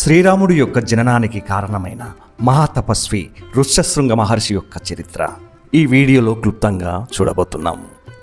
శ్రీరాముడు యొక్క జననానికి కారణమైన మహాతపస్వి ఋష్యశృంగ మహర్షి యొక్క చరిత్ర. ఈ వీడియోలో క్లుప్తంగా చూడబోతున్నాం.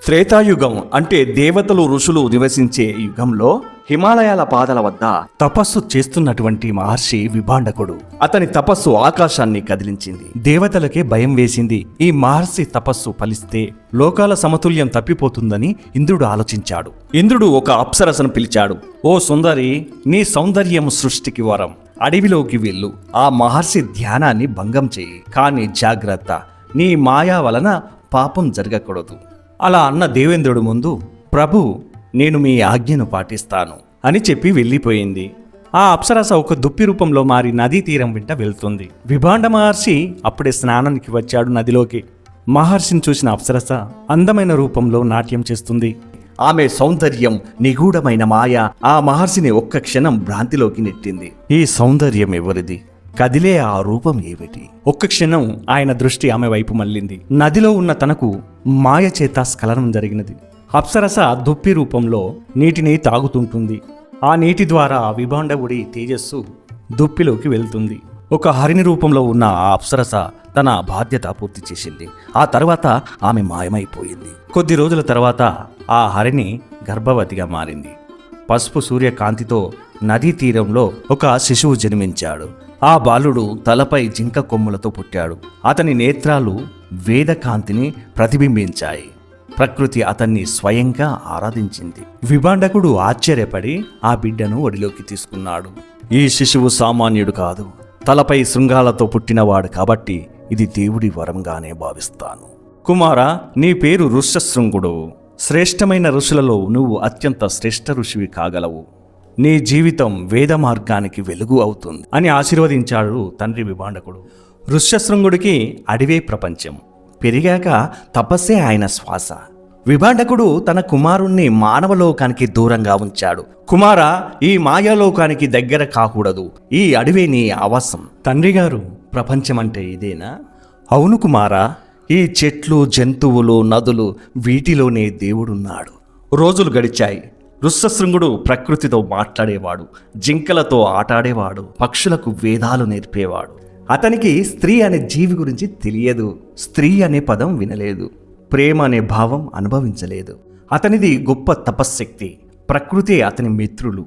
త్రేతాయుగం అంటే దేవతలు ఋషులు నివసించే యుగంలో హిమాలయాల పాదల వద్ద తపస్సు చేస్తున్నటువంటి మహర్షి విభాండకుడు. అతని తపస్సు ఆకాశాన్ని కదిలించింది. దేవతలకే భయం వేసింది. ఈ మహర్షి తపస్సు ఫలిస్తే లోకాల సమతుల్యం తప్పిపోతుందని ఇంద్రుడు ఆలోచించాడు. ఇంద్రుడు ఒక అప్సరసను పిలిచాడు. ఓ సుందరి నీ సౌందర్యం సృష్టికి వరం. అడవిలోకి వెళ్ళు. ఆ మహర్షి ధ్యానాన్ని భంగం చేయి. కానీ జాగ్రత్త. నీ మాయా వలన పాపం జరగకూడదు. అలా అన్న దేవేంద్రుడు ముందు ప్రభు నేను మీ ఆజ్ఞను పాటిస్తాను అని చెప్పి వెళ్ళిపోయింది. ఆ అప్సరస ఒక దుప్పి రూపంలో మారి నదీ తీరం వెంట వెళ్తుంది. విభాండ మహర్షి అప్పుడే స్నానానికి వచ్చాడు నదిలోకి. మహర్షిని చూసిన అప్సరస అందమైన రూపంలో నాట్యం చేస్తుంది. ఆమె సౌందర్యం నిగూఢమైన మాయ ఆ మహర్షిని ఒక్క క్షణం భ్రాంతిలోకి నెట్టింది. ఈ సౌందర్యం ఎవరిది? కదిలే ఆ రూపం ఏమిటి? ఒక్క క్షణం ఆయన దృష్టి ఆమె వైపు మళ్ళింది. నదిలో ఉన్న తనకు మాయ చేత స్ఖలనం జరిగినది. అప్సరస దుప్పి రూపంలో నీటిని తాగుతుంటుంది. ఆ నీటి ద్వారా విభాండవుడి తేజస్సు దుప్పిలోకి వెళ్తుంది. ఒక హరిణి రూపంలో ఉన్న ఆ అప్సరస తన బాధ్యత పూర్తి చేసింది. ఆ తర్వాత ఆమె మాయమైపోయింది. కొద్ది రోజుల తర్వాత ఆ హరిణి గర్భవతిగా మారింది. పసుపు సూర్యకాంతితో నదీ తీరంలో ఒక శిశువు జన్మించాడు. ఆ బాలుడు తలపై జింక కొమ్ములతో పుట్టాడు. అతని నేత్రాలు వేదకాంతిని ప్రతిబింబించాయి. ప్రకృతి అతన్ని స్వయంగా ఆరాధించింది. విభాండకుడు ఆశ్చర్యపడి ఆ బిడ్డను ఒడిలోకి తీసుకున్నాడు. ఈ శిశువు సామాన్యుడు కాదు. తలపై శృంగాలతో పుట్టినవాడు కాబట్టి ఇది దేవుడి వరంగానే భావిస్తాను. కుమార నీ పేరు ఋష్యశృంగుడు. శ్రేష్టమైన ఋషులలో నువ్వు అత్యంత శ్రేష్ఠ ఋషివి కాగలవు. నీ జీవితం వేద మార్గానికి వెలుగు అవుతుంది అని ఆశీర్వదించాడు తండ్రి విభాండకుడు. ఋష్యశృంగుడికి అడివే ప్రపంచం. పెరిగాక తపస్సే ఆయన శ్వాస. విభాండకుడు తన కుమారుణ్ణి మానవలోకానికి దూరంగా ఉంచాడు. కుమార ఈ మాయాలోకానికి దగ్గర కాకూడదు. ఈ అడవే నీ ఆవాసం. తండ్రి గారు ప్రపంచమంటే ఇదేనా? అవును కుమారా ఈ చెట్లు జంతువులు నదులు వీటిలోనే దేవుడున్నాడు. రోజులు గడిచాయి. రుస్సశృంగుడు ప్రకృతితో మాట్లాడేవాడు జింకలతో ఆటాడేవాడు పక్షులకు వేదాలు నేర్పేవాడు. అతనికి స్త్రీ అనే జీవి గురించి తెలియదు స్త్రీ అనే పదం వినలేదు ప్రేమ అనే భావం అనుభవించలేదు. అతనిది గొప్ప తపశ్శక్తి ప్రకృతి అతని మిత్రులు.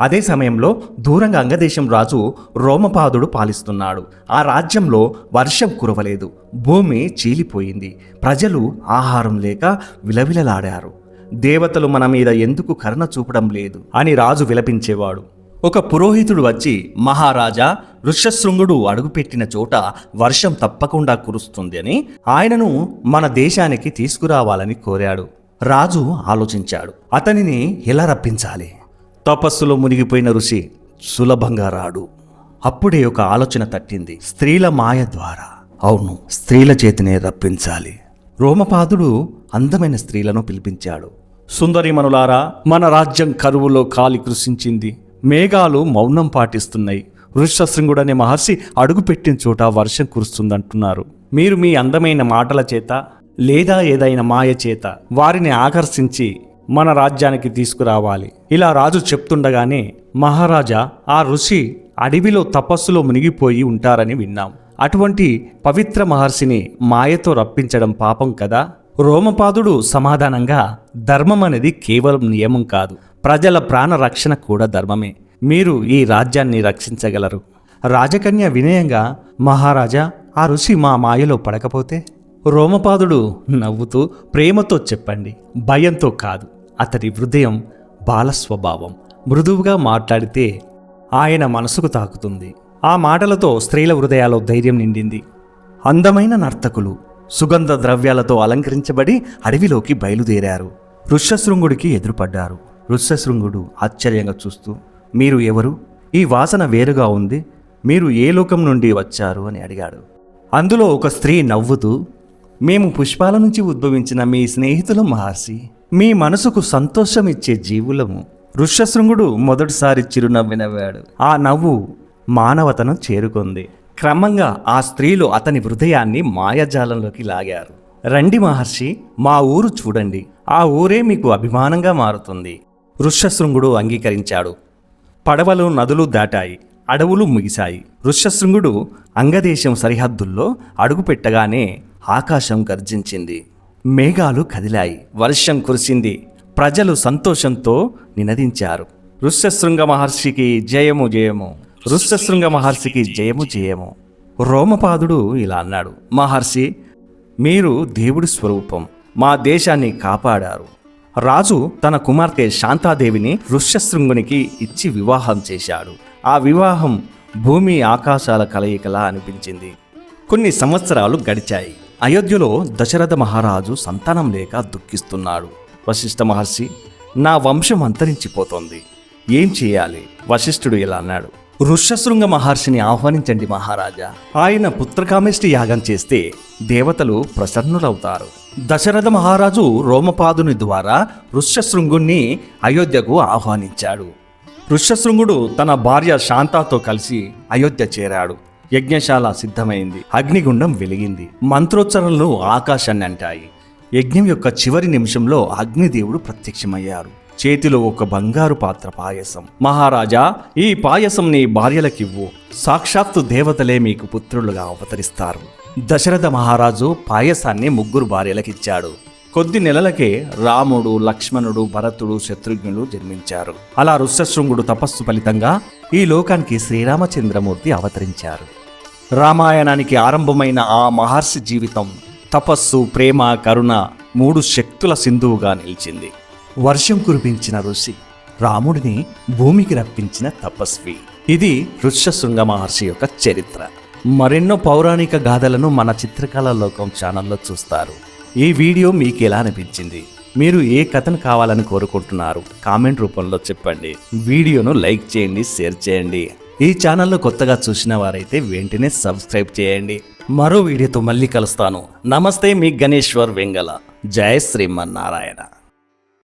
అదే సమయంలో దూరంగా అంగదేశం రాజు రోమపాదుడు పాలిస్తున్నాడు. ఆ రాజ్యంలో వర్షం కురవలేదు భూమి చీలిపోయింది ప్రజలు ఆహారం లేక విలవిలలాడారు. దేవతలు మన మీద ఎందుకు కరుణ చూపడం లేదు? అని రాజు విలపించేవాడు. ఒక పురోహితుడు వచ్చి మహారాజా ఋష్యశృంగుడు అడుగుపెట్టిన చోట వర్షం తప్పకుండా కురుస్తుంది అని ఆయనను మన దేశానికి తీసుకురావాలని కోరాడు. రాజు ఆలోచించాడు. అతనిని ఎలా రప్పించాలి? తపస్సులో మునిగిపోయిన ఋషి సులభంగా రాడు. అప్పుడే ఒక ఆలోచన తట్టింది. స్త్రీల మాయ ద్వారా. అవును స్త్రీల చేతినే రప్పించాలి. రోమపాదుడు అందమైన స్త్రీలను పిలిపించాడు. సుందరిమనులారా మన రాజ్యం కరువులో కాలి కృషించింది. మేఘాలు మౌనం పాటిస్తున్నాయి. వృషశృంగుడనే మహర్షి అడుగుపెట్టిన చోట వర్షం కురుస్తుందంటున్నారు. మీరు మీ అందమైన మాటల చేత లేదా ఏదైనా మాయ చేత వారిని ఆకర్షించి మన రాజ్యానికి తీసుకురావాలి. ఇలా రాజు చెప్తుండగానే మహారాజా ఆ ఋషి అడవిలో తపస్సులో మునిగిపోయి ఉంటారని విన్నాం. అటువంటి పవిత్ర మహర్షిని మాయతో రప్పించడం పాపం కదా? రోమపాదుడు సమాధానంగా ధర్మం అనేది కేవలం నియమం కాదు. ప్రజల ప్రాణ రక్షణ కూడా ధర్మమే. మీరు ఈ రాజ్యాన్ని రక్షించగలరు. రాజకన్య వినయంగా మహారాజా ఆ ఋషి మా మాయలో పడకపోతే? రోమపాదుడు నవ్వుతూ ప్రేమతో చెప్పండి. భయంతో కాదు. అతడి హృదయం బాలస్వభావం. మృదువుగా మాట్లాడితే ఆయన మనసుకు తాకుతుంది. ఆ మాటలతో స్త్రీల హృదయాలో ధైర్యం నిండింది. అందమైన నర్తకులు సుగంధ ద్రవ్యాలతో అలంకరించబడి అడవిలోకి బయలుదేరారు. ఋష్యశృంగుడికి ఎదురుపడ్డారు. ఋష్యశృంగుడు ఆశ్చర్యంగా చూస్తూ మీరు ఎవరు? ఈ వాసన వేరుగా ఉంది. మీరు ఏ లోకం నుండి వచ్చారు? అని అడిగాడు. అందులో ఒక స్త్రీ నవ్వుతూ మేము పుష్పాల నుంచి ఉద్భవించిన మీ స్నేహితులు మహర్షి. మీ మనసుకు సంతోషం ఇచ్చే జీవులము. ఋష్యశృంగుడు మొదటిసారి చిరునవ్వు నవ్వాడు ఆ నవ్వు మానవతను చేరుకుంది. క్రమంగా ఆ స్త్రీలు అతని హృదయాన్ని మాయాజాలంలోకి లాగారు. రండి మహర్షి మా ఊరు చూడండి. ఆ ఊరే మీకు అభిమానంగా మారుతుంది. ఋష్యశృంగుడు అంగీకరించాడు. పడవలు నదులు దాటాయి. అడవులు ముగిశాయి. ఋష్యశృంగుడు అంగదేశం సరిహద్దుల్లో అడుగుపెట్టగానే ఆకాశం గర్జించింది. మేఘాలు కదిలాయి. వర్షం కురిసింది. ప్రజలు సంతోషంతో నినదించారు. ఋష్యశృంగ మహర్షికి జయము జయము. ఋష్యశృంగ మహర్షికి జయము జయము. రోమపాదుడు ఇలా అన్నాడు మహర్షి మీరు దేవుడి స్వరూపం మా దేశాన్ని కాపాడారు. రాజు తన కుమార్తె శాంతాదేవిని ఋష్యశృంగునికి ఇచ్చి వివాహం చేశాడు. ఆ వివాహం భూమి ఆకాశాల కలయికలా అనిపించింది. కొన్ని సంవత్సరాలు గడిచాయి. అయోధ్యలో దశరథ మహారాజు సంతానం లేక దుఃఖిస్తున్నాడు. వశిష్ఠ మహర్షి నా వంశం అంతరించిపోతోంది. ఏం చేయాలి? వశిష్ఠుడు ఇలా అన్నాడు ఋష్యశృంగ మహర్షిని ఆహ్వానించండి మహారాజా. ఆయన పుత్రకామేష్టి యాగం చేస్తే దేవతలు ప్రసన్నులవుతారు. దశరథ మహారాజు రోమపాదుని ద్వారా ఋష్యశృంగుణ్ణి అయోధ్యకు ఆహ్వానించాడు. ఋష్యశృంగుడు తన భార్య శాంతాతో కలిసి అయోధ్య చేరాడు. యజ్ఞశాల సిద్ధమైంది. అగ్నిగుండం వెలిగింది. మంత్రోచ్చరణలు ఆకాశాన్ని అంటాయి యజ్ఞం యొక్క చివరి నిమిషంలో అగ్నిదేవుడు ప్రత్యక్షమయ్యారు. చేతిలో ఒక బంగారు పాత్ర పాయసం. మహారాజా ఈ పాయసం నీ భార్యలకివ్వు. సాక్షాత్తు దేవతలే మీకు పుత్రులుగా అవతరిస్తారు. దశరథ మహారాజు పాయసాన్ని ముగ్గురు భార్యలకిచ్చాడు. కొద్ది నెలలకే రాముడు లక్ష్మణుడు భరతుడు శత్రుఘ్నులు జన్మించారు. అలా ఋష్యశృంగుడు తపస్సు ఫలితంగా ఈ లోకానికి శ్రీరామచంద్రమూర్తి అవతరించారు. రామాయణానికి ఆరంభమైన ఆ మహర్షి జీవితం తపస్సు ప్రేమ కరుణ మూడు శక్తుల సింధువుగా నిలిచింది. వర్షం కురిపించిన ఋషి రాముడిని భూమికి రప్పించిన తపస్వి. ఇది ఋష్యశృంగ మహర్షి యొక్క చరిత్ర. మరెన్నో పౌరాణిక గాథలను మన చిత్రకళ లోకం ఛానల్లో చూస్తారు. ఈ వీడియో మీకు ఎలా అనిపించింది? మీరు ఏ కథను కావాలని కోరుకుంటున్నారు? కామెంట్ రూపంలో చెప్పండి. వీడియోను లైక్ చేయండి షేర్ చేయండి. ఈ ఛానల్లో కొత్తగా చూసిన వారైతే వెంటనే సబ్స్క్రైబ్ చేయండి. మరో వీడియోతో మళ్ళీ కలుస్తాను. నమస్తే మీ గణేశ్వర్ వెంగళ. జయ శ్రీమన్నారాయణ.